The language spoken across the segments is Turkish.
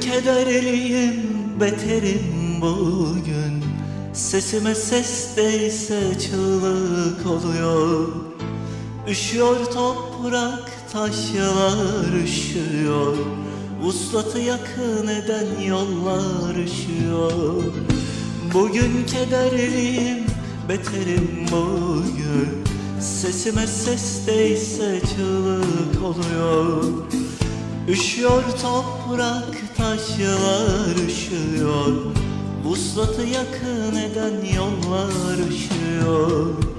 kederliyim, beterim bugün. Sesime ses değse çığlık oluyor. Üşüyor toprak, taşlar üşüyor. Vuslatı yakın eden yollar üşüyor. Bugün kederliyim, beterim bugün. Sesime ses değse çığlık oluyor Üşüyor toprak, taşlar üşüyor. Vuslatı yakın eden yollar üşüyor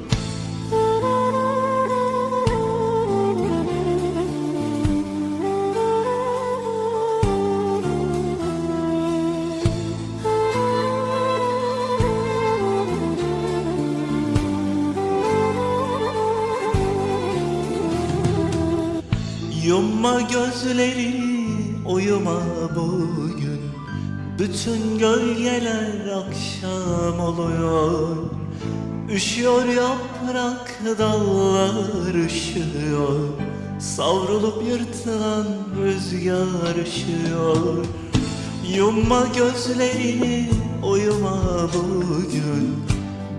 Yumma gözlerini uyuma bugün. Bütün gölgeler akşam oluyor. Üşüyor yaprak dallar üşüyor. Savrulup yırtılan rüzgar üşüyor. Yumma gözlerini uyuma bugün.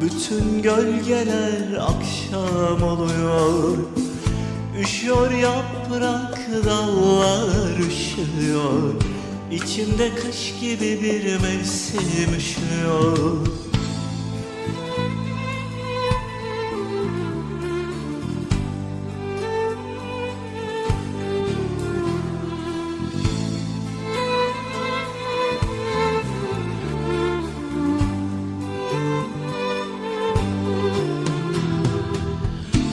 Bütün gölgeler akşam oluyor Üşüyor yaprak dallar üşüyor. İçimde kış gibi bir mevsim üşüyor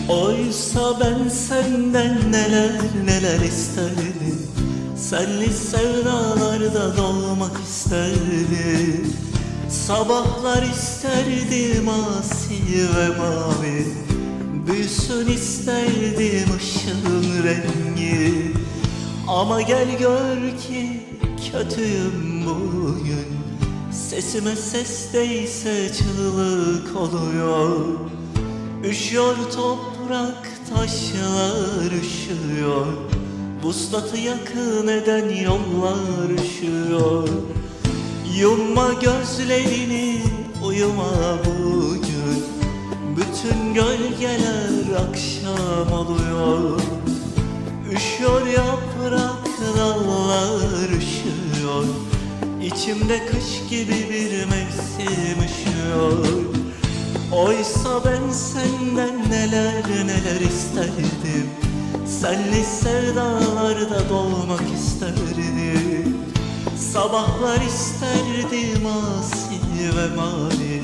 Oysa ben senden neler neler isterdim. Senli sevdalarda doğmak isterdim. Sabahlar isterdim asi ve mavi. Büyüsün isterdim ışığın rengi. Ama gel gör ki kötüyüm bugün. Sesime ses değse çığlık oluyor. Üşüyor toprak, taşlar üşüyor. Vuslatı yakın eden yollar üşüyor. Yumma gözlerini, uyuma bugün. Bütün gölgeler akşam oluyor. Üşüyor yaprak, dallar üşüyor. İçimde kış gibi bir mevsim üşüyor Oysa ben senden neler neler isterdim. Senli sevdalarda dolmak isterdim. Sabahlar isterdim asi ve mavi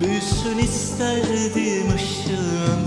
Büyüsün isterdim ışığın